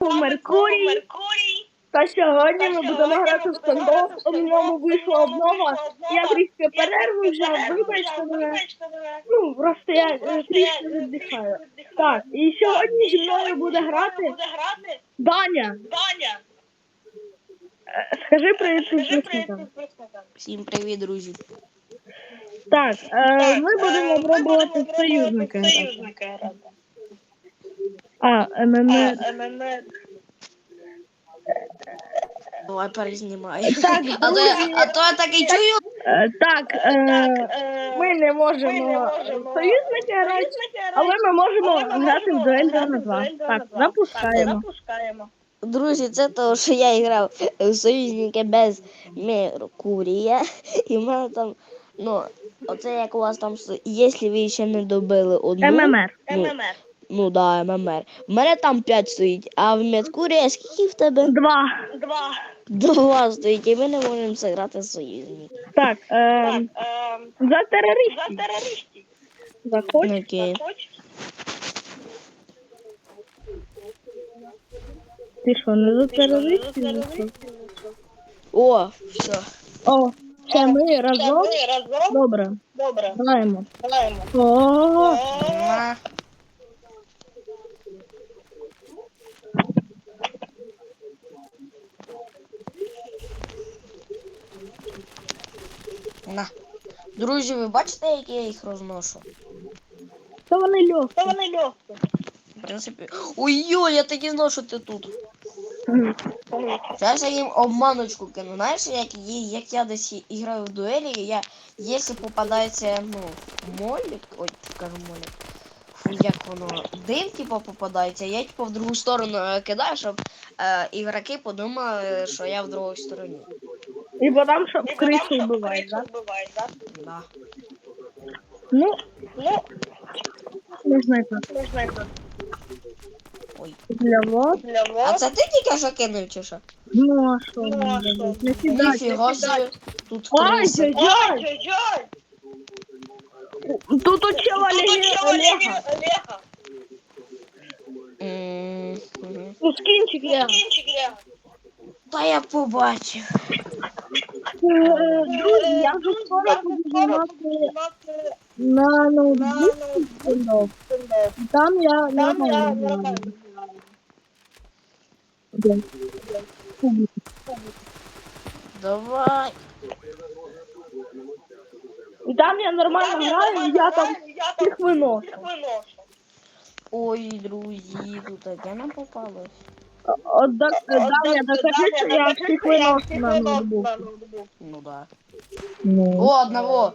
Меркурій. Та сьогодні ми будемо грати в стендоп. У ньому вийшло одного. Я трішки перерву взяв, вибачте мене. Ну, просто я е, трішки віддихаю. Так, і сьогодні зі мною буде грати Даня. Е, Скажи привіт підписникам. Всім привіт, друзі. Так, е, ми будемо пробувати в союзники. грати. А, ММР. Давай перезнімай. Так, А то, друзі. а то я так і чую. Е, Так, е, Е, ми не можемо можемо союзники грати, але ми можемо грати в дуель 2 на 2. два Так, запускаємо. Друзі, це того, що я грав в союзники без Меркурія. І в мене там, ну, оце як у вас там, с- якщо ви ще не добили одну. ММР. Ну, ММР. Ну да, ММР. В мене там 5 стоїть, а в Меркурія скільки в тебе? Два. Два. Два стоїть, і ми не можемо зіграти союзник. Так, е, Так, ем, за за терористів. терористів. Заходь. Окей. Заходь. Ти що, не за Ти що, не за терористів? терористів? О, все. О, це ми Це разом. ми разом. Добре, Добре. граємо. Граємо. О, О, Друзі, ви бачите, як я їх розношу? то вони Та вони легкі. В принципі. Ой-ой, я так і знав, що ти тут. Зараз я їм обманочку кину. Знаєш, як, як я десь граю в дуелі, я, якщо попадається, ну, молік, ой, кажу молік, фу, як воно, дим, типу, попадається, я типу в другу сторону е, кидаю, щоб е, ігроки подумали, що я в другій стороні. І крису потім, щоб вбивають, крису так? вбивають. Да. Ну, Ну, так. можна і так. Ой. Для вас. Для А вас. це ти тільки що кинув, чи що? Ну, а що Ну, а що? Не кидайте. Ніфіга собі. Тут Ай, криси. ай, ай. Ой-ой-ой. Тут у чела Тут Олега. Олега. Олега. Ну, скинчик я. Кінчик Олега. Та я побачив. Друзі, я вже скоро буду знімати на ноутбук стендап. І Там я нормально нормально. знімаю. Де? Давай. І там я нормально граю, і я там їх виношу. Ой, друзі, тут таке нам попалось. От да- Даня, докажи, що я докажи, всіх що я виношу всіх на виношу ноутбук. на ноутбук. Ну да. Ну. О, одного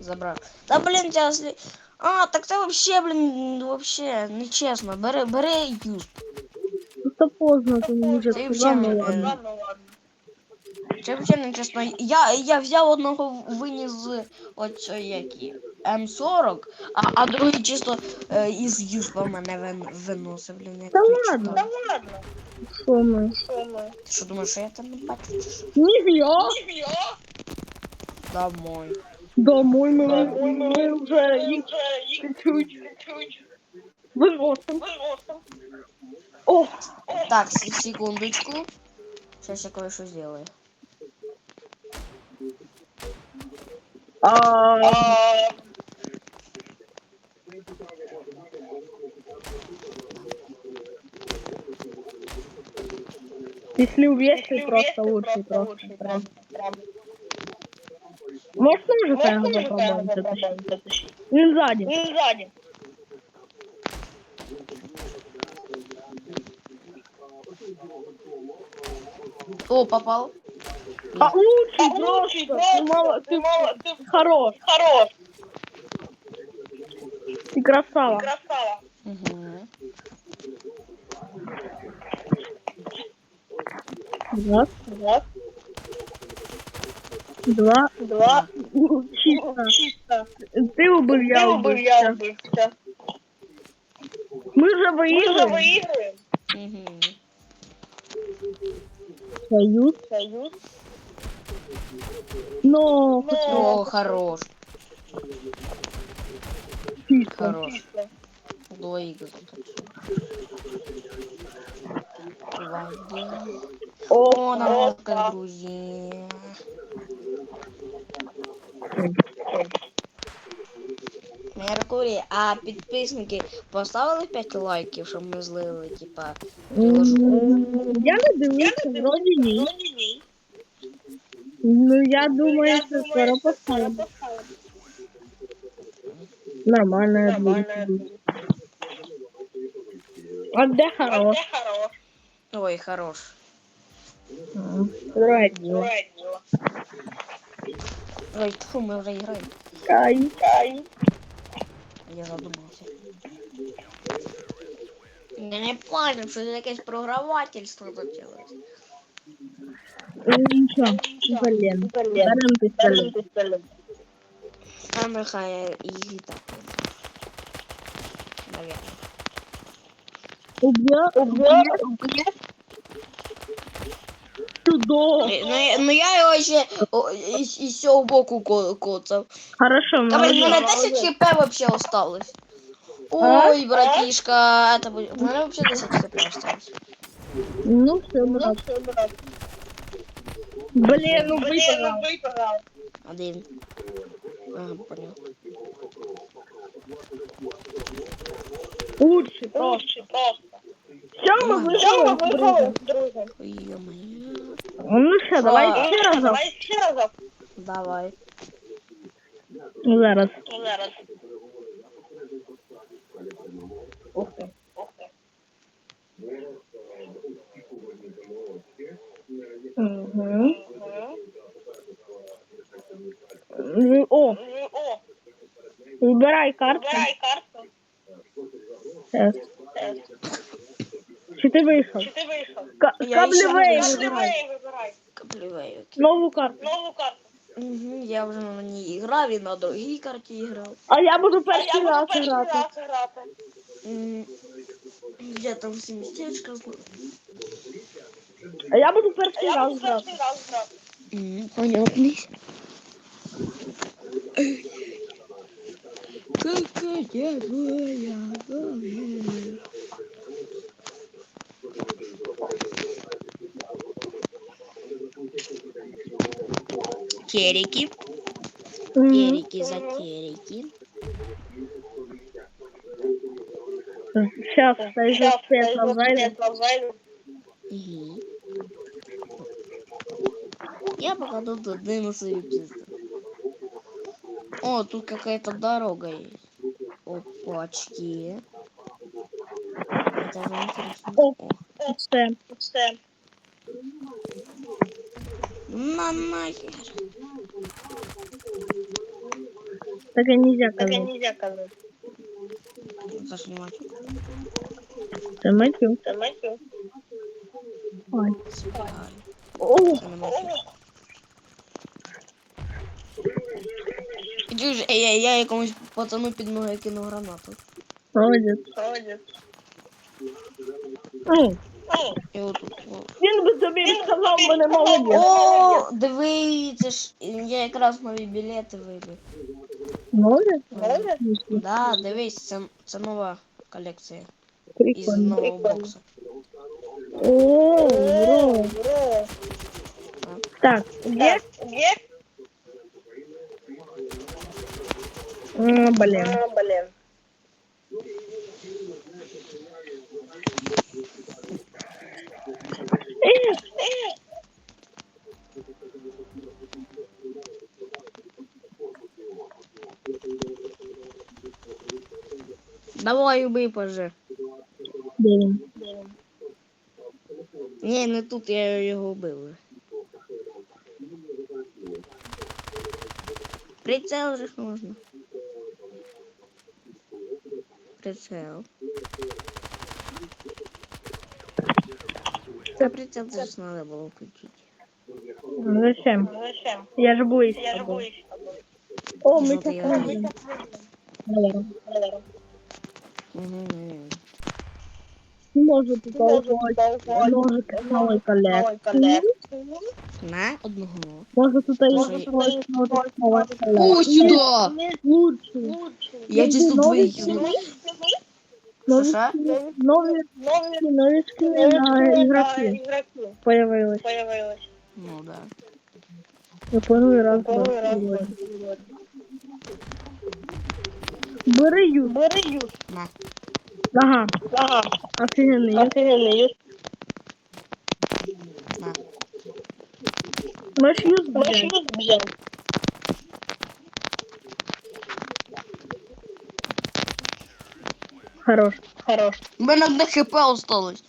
забрав. Та блін, тебя сли... А, так це вообще, блін, вообще нечесно. Бери, бери юз. Просто поздно, ти мені вже Ти сказав, взяв, ну е, ладно. Це вообще нечесно. Я, я взяв одного виніс з які М40, а, а другий чисто е, із юспа мене вин, виносив, блін, як Та ладно. Та ладно. Що ми? Ти що думаєш, що я там не бачу? чи що? Ніфіга! Ніфіга. Домой. Домой ми, Домой ми ми вже їх Вже їх чуть-чуть виносимо. О, Так, с- секундочку. Сейчас я кое-что сделаю. А, А, если увести, если просто вместе, лучше, просто просто. лучше, прям. просто, прям. Можна вже Можна прямо вже попробувати прямо затащити? попробувати затащити? Він ззаді. Він ззаді. О, попал. А лучший А лучший просто. Ти мало, Ти ти мало, ти хорош. хорош. Ти красава. Красава. Угу. Два. Вот. Два. Два. Чисто. Чисто. Ти убив, я Я убив. убив, я убив. Все. Ми вже Ми вже виїжджаємо. виіграємо. Угу. Союз. Союз. Но О, хорош. чисто. Хорош. Чисто. Двоих заточил. О, Опа. наложка, друзі. Меркурій, а підписники поставили 5 лайків, щоб ми злили, типа. М, Я не дивлюся, вроді ні. Ну я думаю, що скоро поставимо. Нормально, я думаю. А де хорош? Ой, хорош. Діло. Ой, тьфу, ми вже граємо. Кай. кай. Я задумався. Я не понял, що це якесь програвательство почалось. Нічого, блін. Берем пістолет. А нехай і так. Наверное. Уб'є, Чудо. Ну, я- ну я його ще о, із, із цього боку ко- коцав. Хорошо, Та блін, молодець. мене 10 хп вообще осталось. Ой, братишка, это будет... У мене вообще 10 хп осталось. Ну все, брат. Блін, ну випадав. Один. Ага, понял. Лучше, просто. Все, ми виграли, друзі. Ой, ё-моё. Ну що, давай А. ще разок. Давай ще разок. Давай. Зараз. Зараз. Ух ти. Угу. О, вибирай карту. вибирай карту. Тест. Чи ти вийшов? Чи ти вийшов? Ка- Каблевей ще вибирай. Каплюваю. Нову карту. Нову карту. Угу, я вже на ній грав і на другій карті грав. А я буду перший раз грати. Я там всі містечка знаю. А я буду перший раз грати. перший раз грати. М, Понятный. Какая твоя фамилия? Терики, Мгм. терики за терики. Сейчас, дай за Щас, свет дай зайду. світло зайду. Мгм. Я пока тут один свою пизду. О, тут какая-то дорога есть. Опачки. Это же интересно. О. О, Все. Все. на нахер. Таке нельзя Таке казати. нельзя казати. Зашли Це матю. Це Матю. Ой. Спай. О, Це не мати. Чуєш, я, я, я якомусь пацану під ноги кину гранату. Молодець. Ну, І отут. О. Він би тобі сказав, мене молодець. О, дивіться ж, я якраз нові білети вибив. Молодець? молодець. Да, дивись, це, це нова колекція із Прикольно. нового боксу. О, бро. Бро. Так, є? Є? М, Блін. А, блін. Ех, Давай. Де він? Ні, не тут, я його вбив. Прицел же можна. Прицел. Та прицел це ж треба було включити. Зачем? Зачем? Я ж боюсь. Я ж боюсь. О, ми Ну, так робимо. Угу. Може ножик новий колекції. На одного. Може тут і ножик новий О, колекції. сюди! Лучше. Я чисто новий. Нові, Що? нові, Нові нові скини на ігроки появились. появились. Ну да. Я планую раз буде. Бери ю. Бери юз. На. Ага, Ага, офігенний. офігенний юз. На. Можеш юз юз взяти. Хорош. Хорош. У мене одне хп осталось.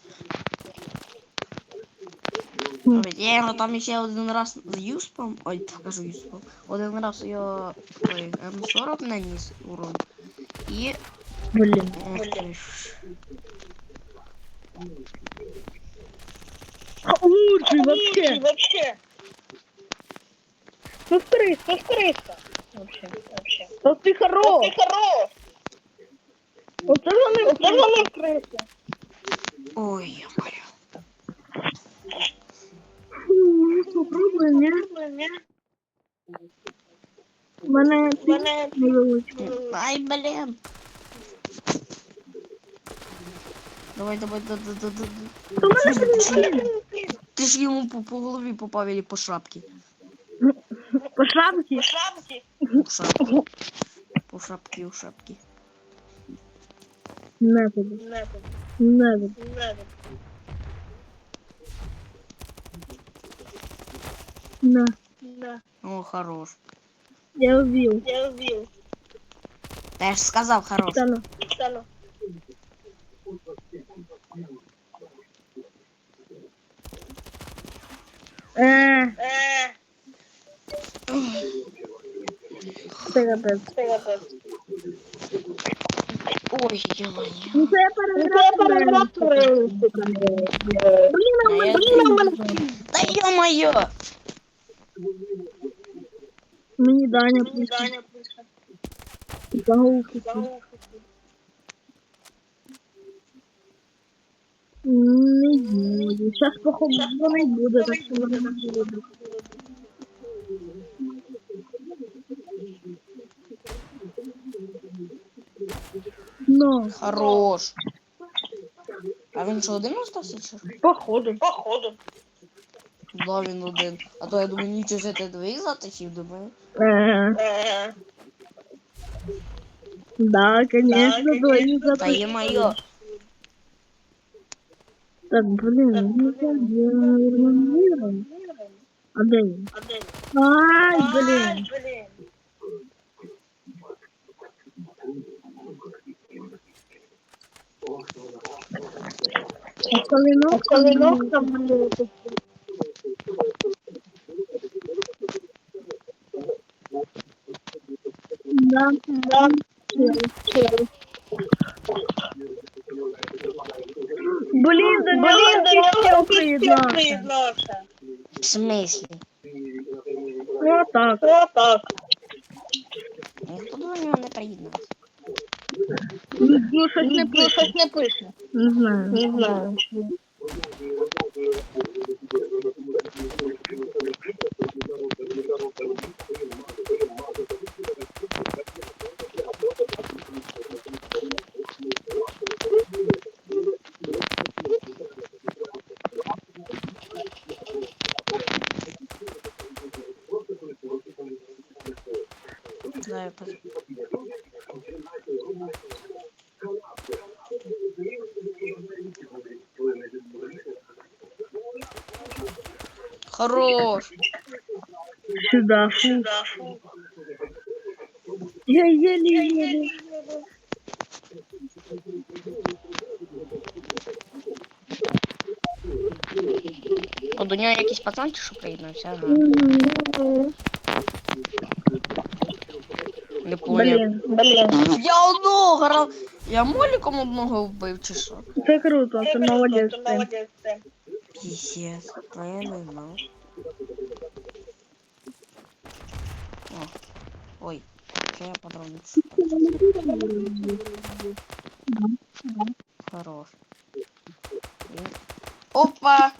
Хм. Ой, Я його там ще один раз з юспом. Ой, кажу юспом. Один раз його ой, М40 наніс урон. І. Блін. Ох ти ж. Лучший вообще. Вообще. Ну втри. Повторися. Вообще, вообще. Та ти Ти хорош. хорош. Оце вони Це вони вкрити. Ой, я Ну, Попробуй, ні? У мене Мене невеличкий. Ай, блін. Давай, давай, да, да, да, да. да. Та в мене телефон. Ти ж йому по, по голові попав или по шапці. По шапці. шапці. По шапці. По шапці, у шапці. Не тобі. Не тут, Не тобі. не тут. На. Не. О, хорош. Я вбив. Я вбив. Та я ж сказав хорош. Та ну. Та ну. Ой, йо-моє. Ну це я переграв. Блін, я- блін, в мене. Та йо-моє. Мені Даня пише. Заголовки. Не буду. Зараз походу не буде, так що мене не буде. Ну, Хорош. А він що один остався чи? що? походу. Походу. Да, він один. А то я думаю, нічого ж ти двоїх затащив, думаю. Е, Е, да, конечно, Да, двоих Та запустил. є моє. Так, блин, ну как я, наверное, А де він? а де він? Ай, блин. блін. Остальнок Остальнок там блін. Да, Да. Блін, до нього нього всі всі приєднався. приєднався. В смислі? Ну так. Отак. Ніхто до нього не приєднався. Ну, щось не пише. щось не пише. Не знаю. Не знаю. Да, Хорош. Сюда, фу. Сюда. Я еле-еле. О, до нього якийсь пацан чи що приєднався? Ага. Не поняв. Блін, Блін. Я одного грав. Я моліком одного вбив чи що? це круто, ти молодець. Ти ти. молодець. ти. Пісець. А я. О. Ой. Це я подробницю. Хорош. Він- Опа! А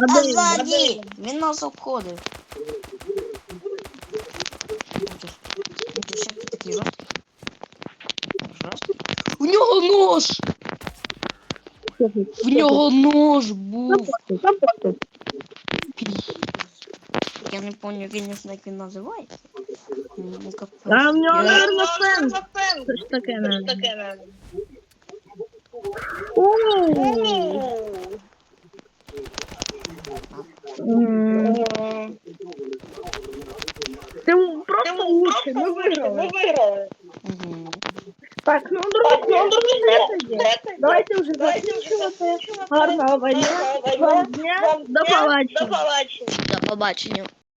А де він? ззаді! Він нас В нього нож був. Я не пам'ятаю, звісно, як він називається. Ну, капець. А в нього, Я- наверное, фен. Щось таке, наверное. Оу. М, Ти просто лучший, ми виграли. Так, ну, друзі, все тоді. Давайте вже закінчувати. Гарного вам дня. Вам дня. До побачення. До побачення.